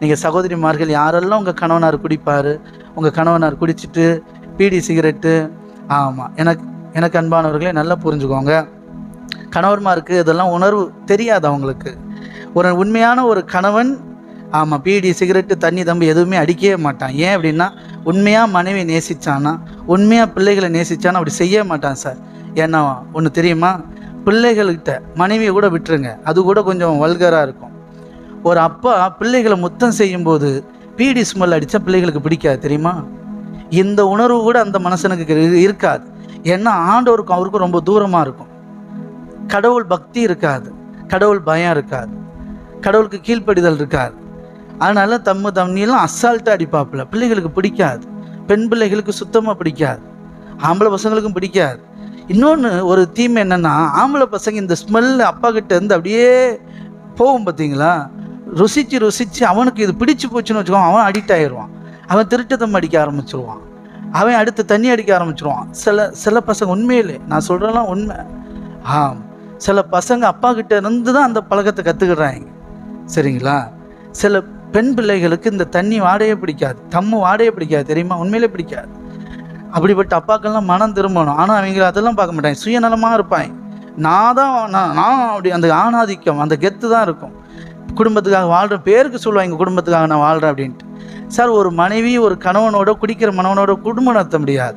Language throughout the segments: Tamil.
நீங்கள் சகோதரிமார்கள் யாரெல்லாம் உங்கள் கணவனார் குடிப்பார்? உங்கள் கணவனார் குடிச்சிட்டு பீடி சிகரெட்டு ஆமாம் எனக்கு எனக்கு அன்பானவர்களே நல்லா புரிஞ்சுக்கோங்க. கணவன்மாருக்கு இதெல்லாம் உணர்வு தெரியாது அவங்களுக்கு. ஒரு உண்மையான ஒரு கணவன் ஆமாம் பீடி சிகரெட்டு தண்ணி தம்பி எதுவுமே அடிக்கவே மாட்டான். ஏன் அப்படின்னா உண்மையாக மனைவி நேசித்தான்னா உண்மையாக பிள்ளைகளை நேசித்தானா அப்படி செய்ய மாட்டான் சார். ஏன்னா ஒன்று தெரியுமா? பிள்ளைகள்கிட்ட மனைவியை கூட விட்டுருங்க. அது கூட கொஞ்சம் வல்கராக இருக்கும். ஒரு அப்பா பிள்ளைகளை முத்தம் செய்யும்போது பீடி ஸ்மெல் அடித்தா பிள்ளைகளுக்கு பிடிக்காது தெரியுமா? இந்த உணர்வு கூட அந்த மனசனுக்கு இருக்காது. ஏன்னா ஆண்டவருக்கும் அவருக்கும் ரொம்ப தூரமாக இருக்கும். கடவுள் பக்தி இருக்காது. கடவுள் பயம் இருக்காது. கடவுளுக்கு கீழ்ப்படிதல் இருக்காது. அதனால தம்மு தண்ணியெல்லாம் அசால்ட்டாக அடிப்பாப்புல. பிள்ளைகளுக்கு பிடிக்காது. பெண் பிள்ளைகளுக்கு சுத்தமாக பிடிக்காது. ஆம்பளை பசங்களுக்கும் பிடிக்காது. இன்னொன்று ஒரு தீமை என்னென்னா ஆம்பளை பசங்க இந்த ஸ்மெல் அப்பா கிட்டேருந்து அப்படியே போகும் பார்த்தீங்களா ருசித்து ருசித்து அவனுக்கு இது பிடிச்சு போச்சுன்னு வச்சுக்கோ அவன் அடிக்ட் ஆயிடுவான். அவன் திருட்டுத்தம் அடிக்க ஆரம்பிச்சிருவான். அவன் அடுத்து தண்ணி அடிக்க ஆரம்பிச்சிருவான். சில சில பசங்க உண்மையிலே நான் சொல்கிறலாம் உண்மை. ஆம். சில பசங்க அப்பா கிட்ட இருந்து தான் அந்த பழக்கத்தை கற்றுக்கிடுறாங்க சரிங்களா? சில பெண் பிள்ளைகளுக்கு இந்த தண்ணி வாடையே பிடிக்காது. தம்மு வாடையே பிடிக்காது தெரியுமா? உண்மையிலே பிடிக்காது. அப்படிப்பட்ட அப்பாக்கெல்லாம் மனம் திரும்பணும். ஆனால் அவங்க அதெல்லாம் பார்க்க மாட்டாங்க. சுயநலமாக இருப்பாங்க. நான் தான் நான் நான் அப்படி அந்த ஆணாதிக்கம் அந்த கெத்து தான் இருக்கும். குடும்பத்துக்காக வாழ்கிறேன் பேருக்கு சொல்லுவாங்க குடும்பத்துக்காக நான் வாழ்கிறேன் அப்படின்ட்டு. சார் ஒரு மனைவி ஒரு கணவனோட குடிக்கிற மனவனோட குடும்பம் நடத்த முடியாது.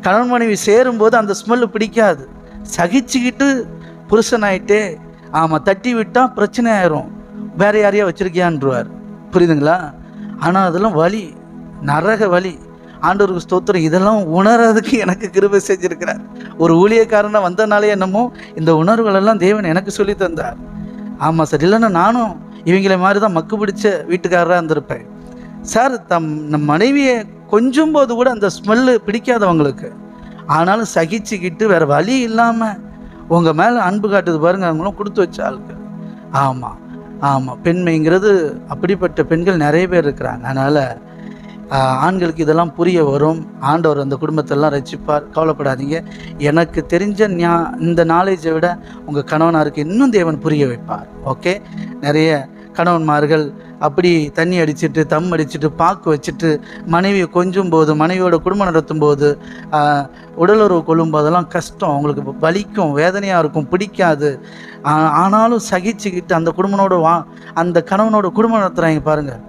கணவன் மனைவி சேரும்போது அந்த ஸ்மெல்லு பிடிக்காது. சகிச்சுக்கிட்டு புருஷனாயிட்டே ஆமாம் தட்டி விட்டால் பிரச்சனை ஆயிரும். வேற யாரையா வச்சுருக்கியான்ருவார் புரியுதுங்களா? ஆனால் அதெல்லாம் வலி நரக வலி. ஆண்டவருக்கு ஸ்தோத்திரம். இதெல்லாம் உணர்றதுக்கு எனக்கு கிருபை செஞ்சுருக்கிறார். ஒரு ஊழியக்காரனா வந்தனாலே என்னமோ இந்த உணர்வுகளெல்லாம் தேவன் எனக்கு சொல்லி தந்தார் ஆமாம் சார். இல்லைன்னா நானும் இவங்கள மாதிரி தான் மக்கு பிடிச்ச வீட்டுக்காரராக இருந்திருப்பேன். சார் தம் நம் மனைவியை கொஞ்சும் போது கூட அந்த ஸ்மெல்லு பிடிக்காதவங்களுக்கு ஆனாலும் சகிச்சுக்கிட்டு வேறு வழி இல்லாமல் உங்கள் மேலே அன்பு காட்டுது பாருங்க அவங்களும் கொடுத்து வச்ச ஆளுக்கு ஆமாம் ஆமாம் பெண்மைங்கிறது அப்படிப்பட்ட பெண்கள் நிறைய பேர் இருக்கிறாங்க. அதனால் ஆண்களுக்கு இதெல்லாம் புரிய வரும். ஆண்டவர் அந்த குடும்பத்தெல்லாம் ரசிப்பார் கவலைப்படாதீங்க. எனக்கு தெரிஞ்ச ஞா இந்த நாலேஜை விட உங்கள் கணவனாருக்கு இன்னும் தேவன் புரிய வைப்பார். ஓகே? நிறைய கணவன்மார்கள் அப்படி தண்ணி அடிச்சிட்டு தம் அடிச்சுட்டு பாக்கு வச்சுட்டு மனைவியை கொஞ்சும் போது மனைவியோட குடும்பம் நடத்தும் போது உடலுறவு கொள்ளும் போதெல்லாம் கஷ்டம். அவங்களுக்கு வலிக்கும் வேதனையாக இருக்கும் பிடிக்காது. ஆனாலும் சகிச்சுக்கிட்டு அந்த குடும்பனோட வா அந்த கணவனோட குடும்பம் நடத்துகிறாங்க பாருங்கள்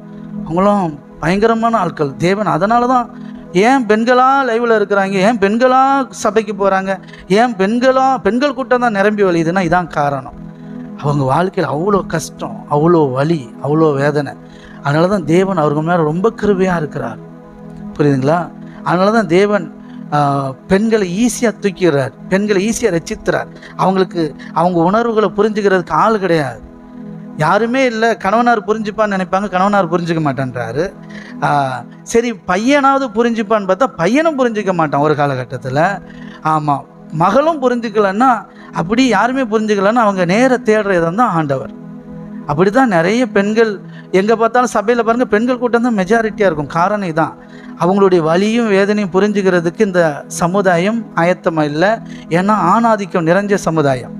அவங்களும் பயங்கரமான ஆட்கள். தேவன் அதனால தான் ஏன் பெண்களாக லைவில் இருக்கிறாங்க? ஏன் பெண்களாக சபைக்கு போகிறாங்க ஏன் பெண்களாக பெண்கள் கூட்டம் தான் நிரம்பி வழியுதுன்னா இதான் காரணம். அவங்க வாழ்க்கையில் அவ்வளோ கஷ்டம் அவ்வளோ வலி அவ்வளோ வேதனை. அதனால தான் தேவன் அவங்க மேலே ரொம்ப கிருபையாக இருக்கிறார். புரியுதுங்களா? அதனால தான் தேவன் பெண்களை ஈஸியாக தூக்கிடுறார் பெண்களை ஈஸியாக ரசித்துறார் அவங்களுக்கு அவங்க உணர்வுகளை புரிஞ்சுக்கிறதுக்கு ஆள் கிடையாது. யாருமே இல்லை கணவனார் புரிஞ்சுப்பான்னு நினைப்பாங்க கணவனார் புரிஞ்சுக்க மாட்டேன்றாரு. சரி பையனாவது புரிஞ்சுப்பான்னு பார்த்தா பையனும் புரிஞ்சுக்க மாட்டான் ஒரு காலகட்டத்தில். ஆமாம் மகளும் புரிஞ்சுக்கலன்னா அப்படி யாருமே புரிஞ்சுக்கலன்னா அவங்க நேர தேடுறது தான் ஆண்டவர். அப்படி தான் நிறைய பெண்கள் எங்கே பார்த்தாலும் சபையில் பாருங்கள் பெண்கள் கூட்டம் தான் மெஜாரிட்டியாக இருக்கும். காரணம் இதான். அவங்களுடைய வலியும் வேதனையும் புரிஞ்சுக்கிறதுக்கு இந்த சமுதாயம் ஆயத்தமாக இல்லை. ஏன்னா ஆணாதிக்கம் நிறைஞ்ச சமுதாயம்.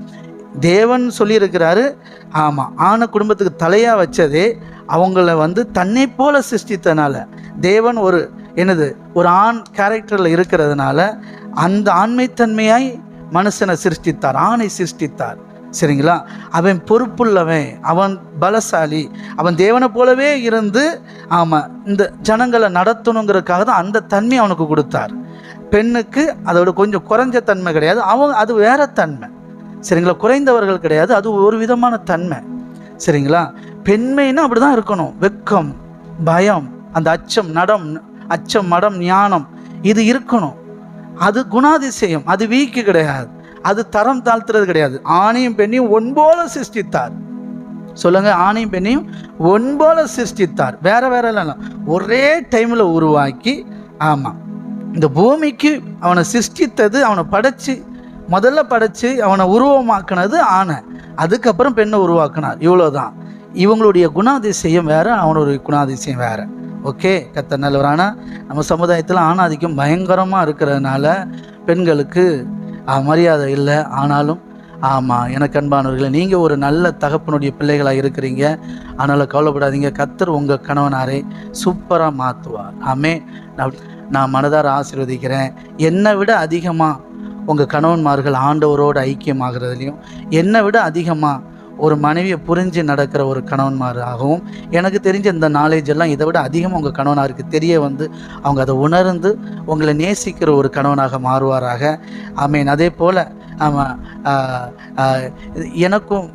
தேவன் சொல்லியிருக்கிறாரு ஆமாம் ஆணை குடும்பத்துக்கு தலையாக வச்சதே அவங்கள வந்து தன்னை போல சிருஷ்டித்தனால. தேவன் ஒரு என்னது ஒரு ஆண் கேரக்டரில் இருக்கிறதுனால அந்த ஆண்மைத்தன்மையாய் மனுஷனை சிருஷ்டித்தார் ஆணை சிருஷ்டித்தார். சரிங்களா? அவன் பொறுப்புள்ளவன் அவன் பலசாலி அவன் தேவனை போலவே இருந்து ஆமாம் இந்த ஜனங்களை நடத்தணுங்கிறதுக்காக தான் அந்த தன்மை அவனுக்கு கொடுத்தார். பெண்ணுக்கு அதோட கொஞ்சம் குறைஞ்ச தன்மை கிடையாது அவன் அது வேற தன்மை. சரிங்களா? குறைந்தவர்கள் கிடையாது. அது ஒரு விதமான தன்மை. சரிங்களா? பெண்மைன்னா அப்படி தான் இருக்கணும். வெக்கம் பயம் அந்த அச்சம் நடம் அச்சம் மடம் ஞானம் இது இருக்கணும். அது குணாதிசயம். அது வீக்கு கிடையாது. அது தரம் தாழ்த்துறது கிடையாது. ஆணையும் பெண்ணையும் ஒன்போல சிருஷ்டித்தார். சொல்லுங்க ஆணையும் பெண்ணையும் ஒன்போல சிருஷ்டித்தார். வேற வேற இல்லை. ஒரே டைமில் உருவாக்கி ஆமாம் இந்த பூமிக்கு அவனை சிருஷ்டித்தது அவனை படைச்சு முதல்ல படைச்சு அவனை உருவமாக்குனது ஆணை அதுக்கப்புறம் பெண்ணை உருவாக்குனார். இவ்வளோதான் இவங்களுடைய குணாதிசயம் வேறு அவனுடைய குணாதிசயம் வேறு. ஓகே கத்த நல்லவரானா நம்ம சமுதாயத்தில் ஆணாதிக்கம் பயங்கரமாக இருக்கிறதுனால பெண்களுக்கு மரியாதை இல்லை. ஆனாலும் ஆமாம் எனக்கு அன்பானவர்களே நீங்கள் ஒரு நல்ல தகப்பனுடைய பிள்ளைகளாக இருக்கிறீங்க. அதனால் கவலைப்படாதீங்க. கத்தர் உங்கள் கணவனாரை சூப்பராக மாற்றுவார் ஆமே நான் நான் மனதார ஆசீர்வதிக்கிறேன். என்னை விட அதிகமாக உங்கள் கணவன்மார்கள் ஆண்டவரோடு ஐக்கியமாகிறதுலையும் என்னை விட அதிகமாக ஒரு மனைவியை புரிஞ்சு நடக்கிற ஒரு கணவன்மாராகவும் எனக்கு தெரிஞ்ச இந்த நாலேஜ் எல்லாம் இதை விட அதிகமாக உங்கள் கணவனாருக்கு தெரிய வந்து அவங்க அதை உணர்ந்து உங்களை நேசிக்கிற ஒரு கணவனாக மாறுவாராக. ஐ மீன் அதே போல் ஆமாம் எனக்கும்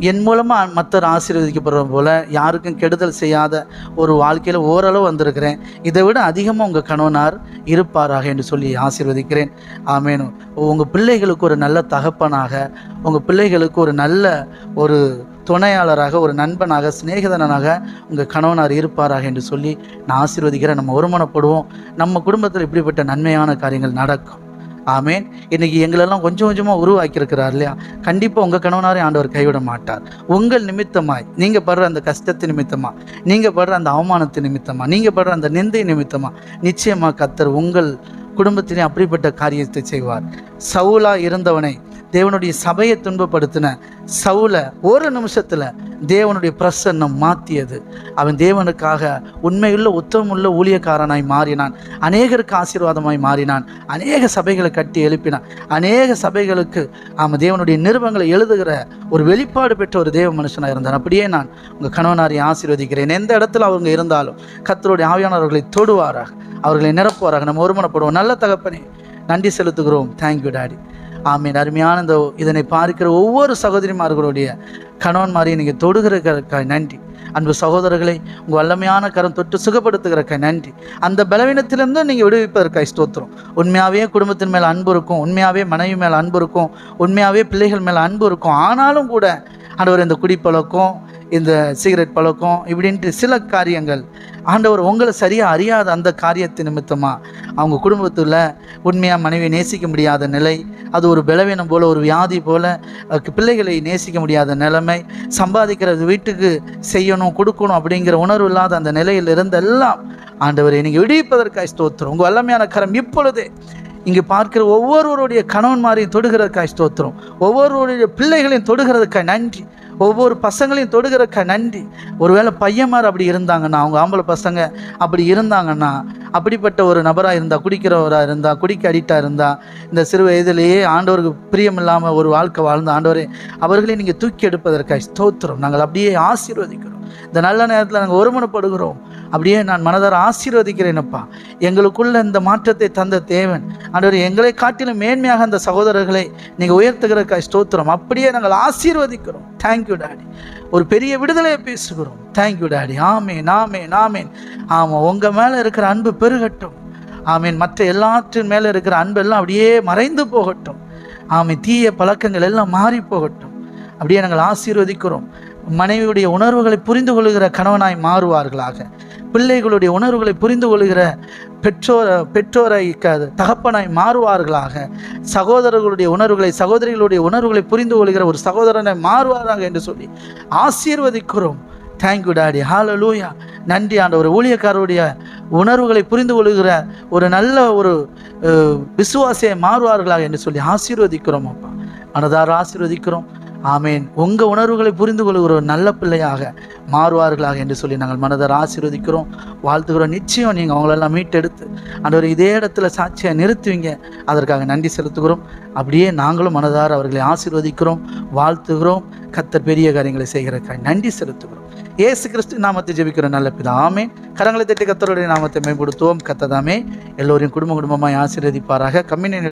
என் மூலமாக மற்றவர் ஆசீர்வதிக்கப்படுற போல் யாருக்கும் கெடுதல் செய்யாத ஒரு வாழ்க்கையில் ஓரளவு வந்திருக்கிறேன். இதை விட அதிகமாக உங்கள் கணவனார் இருப்பாராக என்று சொல்லி ஆசீர்வதிக்கிறேன். ஆமேனும் உங்கள் பிள்ளைகளுக்கு ஒரு நல்ல தகப்பனாக உங்கள் பிள்ளைகளுக்கு ஒரு நல்ல ஒரு துணையாளராக ஒரு நண்பனாக சிநேகிதனாக உங்கள் கணவனார் இருப்பாராக என்று சொல்லி நான் ஆசீர்வதிக்கிறேன். நம்ம ஒருமனப்படுவோம். நம்ம குடும்பத்தில் இப்படிப்பட்ட நன்மையான காரியங்கள் நடக்கும். ஆமேன். இன்னைக்கு எங்களெல்லாம் கொஞ்சம் கொஞ்சமாக உருவாக்கியிருக்கிறார் இல்லையா? கண்டிப்பாக உங்கள் கணவனாரே ஆண்டவர் கைவிட மாட்டார். உங்கள் நிமித்தமாய் நீங்கள் படுற அந்த கஷ்டத்து நிமித்தமாக நீங்கள் படுற அந்த அவமானத்து நிமித்தமாக நீங்கள் படுற அந்த நிந்தை நிமித்தமாக நிச்சயமாக கத்தர் உங்கள் குடும்பத்திலே அப்படிப்பட்ட காரியத்தை செய்வார். சவுலா இருந்தவனை தேவனுடைய சபையை துன்பப்படுத்தின சவுல ஒரு நிமிஷத்தில் தேவனுடைய பிரசன்னம் மாற்றியது அவன் தேவனுக்காக உண்மையுள்ள உத்தமுள்ள ஊழியக்காரனாய் மாறினான். அநேகருக்கு ஆசீர்வாதமாய் மாறினான். அநேக சபைகளை கட்டி எழுப்பினான். அநேக சபைகளுக்கு அவன் தேவனுடைய நிருபங்களை எழுதுகிற ஒரு வெளிப்பாடு பெற்ற ஒரு தேவ மனுஷனாக இருந்தான். அப்படியே நான் உங்கள் கணவனாரை ஆசீர்வதிக்கிறேன். எந்த இடத்துல அவங்க இருந்தாலும் கத்தருடைய ஆவியானவர்களை தொடுவாராக. அவர்களை நிரப்புவாராக. நம்ம ஒருமனப்படுவோம். நல்ல தகப்பனே நன்றி செலுத்துகிறோம். தேங்க்யூ டாடி ஆமீன். அருமையான இந்த இதனை பார்க்கிற ஒவ்வொரு சகோதரிமார்களுடைய மாதிரி நீங்கள் தொடுகிறக்காய் நன்றி. அன்பு சகோதரர்களை உங்கள் வல்லமையான கரம் தொட்டு சுகப்படுத்துகிறக்காய் நன்றி. அந்த பலவீனத்திலிருந்தும் நீங்கள் விடுவிப்பதற்காய் ஸ்தோத்திரம். உண்மையாகவே குடும்பத்தின் மேலே அன்பு இருக்கும் உண்மையாகவே மனைவி மேலே அன்பு இருக்கும் உண்மையாகவே பிள்ளைகள் மேலே அன்பு இருக்கும். ஆனாலும் கூட ஆண்டவர் இந்த குடிப்பழக்கம் இந்த சிகரெட் பழக்கம் இப்படின்ட்டு சில காரியங்கள். ஆண்டவர் உங்களை சரியாக அறியாத அந்த காரியத்தை நிமித்தமாக அவங்க குடும்பத்தில் உண்மையாக மனைவியை நேசிக்க முடியாத நிலை அது ஒரு பலவீனம் போல் ஒரு வியாதி போல் பிள்ளைகளை நேசிக்க முடியாத நிலைமை சம்பாதிக்கிறது வீட்டுக்கு செய்யணும் கொடுக்கணும் அப்படிங்கிற உணர்வு இல்லாத அந்த நிலையில் இருந்தெல்லாம் ஆண்டவரை நீங்கள் விடுவிப்பதற்காக ஸ்தோத்திரம். உங்கள் வல்லமையான கரம் இப்பொழுதே இங்கே பார்க்கிற ஒவ்வொருவருடைய கணவன்மாரையும் தொடுகிறதுக்காய் ஸ்தோத்திரம். ஒவ்வொருவருடைய பிள்ளைகளையும் தொடுகிறதுக்காய் நன்றி. ஒவ்வொரு பசங்களையும் தொடுகிறக்க நன்றி. ஒருவேளை பையன்மார் அப்படி இருந்தாங்கன்னா அவங்க ஆம்பளை பசங்க அப்படி இருந்தாங்கன்னா அப்படிப்பட்ட ஒரு நபராக இருந்தால் குடிக்கிறவராக இருந்தால் குடிக்க அடிக்டாக இருந்தால் இந்த சிறு வயதிலேயே ஆண்டவருக்கு பிரியமில்லாமல் ஒரு வாழ்க்கை வாழ்ந்த ஆண்டவரே அவர்களை நீங்கள் தூக்கி எடுப்பதற்காக ஸ்தோத்திரம். நாங்கள் அப்படியே ஆசீர்வதிக்கிறோம். இந்த நல்ல நேரத்தில் நாங்கள் ஒருமனப்படுகிறோம். அப்படியே நான் மனதார ஆசீர்வதிக்கிறேனப்பா எங்களுக்குள்ள இந்த மாற்றத்தை தந்த தேவன். ஆண்டவர் எங்களை காட்டிலும் மேன்மையாக அந்த சகோதரர்களை நீங்கள் உயர்த்துகிறக்காய் ஸ்தோத்திரம். அப்படியே நாங்கள் ஆசீர்வதிக்கிறோம். தேங்க்யூ டாடி ஒரு பெரிய விடுதலையை பேசுகிறோம். Thank you daddy amen amen amen. ஆமாம் உங்கள் மேலே இருக்கிற அன்பு பெருகட்டும். ஆமீன். மற்ற எல்லாற்றின் மேலே இருக்கிற அன்பெல்லாம் அப்படியே மறைந்து போகட்டும். ஆமை தீய பழக்கங்கள் எல்லாம் மாறி போகட்டும். அப்படியே நாங்கள் ஆசீர்வதிக்கிறோம். மனைவியுடைய உணர்வுகளை புரிந்து கொள்கிற கணவனாய் மாறுவார்களாக. பிள்ளைகளுடைய உணர்வுகளை புரிந்து கொள்கிற பெற்றோர பெற்றோரை க தகப்பனாய் மாறுவார்களாக. சகோதரர்களுடைய உணர்வுகளை சகோதரிகளுடைய உணர்வுகளை புரிந்து கொள்கிற ஒரு சகோதரனை மாறுவாராக என்று சொல்லி ஆசீர்வதிக்கிறோம். தேங்க்யூ டாடி ஹாலலூயா நன்றி ஆண்ட ஒரு ஊழியக்காரருடைய உணர்வுகளை புரிந்து கொள்கிற ஒரு நல்ல ஒரு விசுவாசியை மாறுவார்களாக என்று சொல்லி ஆசீர்வதிக்கிறோம் அப்பா. மனதார ஆசீர்வதிக்கிறோம். ஆமேன். உங்கள் உணர்வுகளை புரிந்து கொள்கிற ஒரு நல்ல பிள்ளையாக மாறுவார்களாக என்று சொல்லி நாங்கள் மனதார ஆசீர்வதிக்கிறோம். வாழ்த்துக்கிறோம் நிச்சயம் நீங்கள் அவங்களெல்லாம் மீட்டெடுத்து ஒரு இதே இடத்துல சாட்சியை நிறுத்துவீங்க. அதற்காக நன்றி செலுத்துகிறோம். அப்படியே நாங்களும் மனதார் அவர்களை ஆசீர்வதிக்கிறோம். வாழ்த்துகிறோம். கத்த பெரிய காரியங்களை செய்கிறக்காக நன்றி செலுத்துகிறோம். ஏசு கிறிஸ்து நாமத்தை ஜெபிக்கிறோம். நல்ல பிதாமே கரங்களை தட்டி கத்தருடைய நாமத்தை மேம்படுத்துவோம். கத்ததாமே. எல்லோரையும் குடும்ப குடும்பமாக ஆசீர்வதிப்பாராக. கம்மினி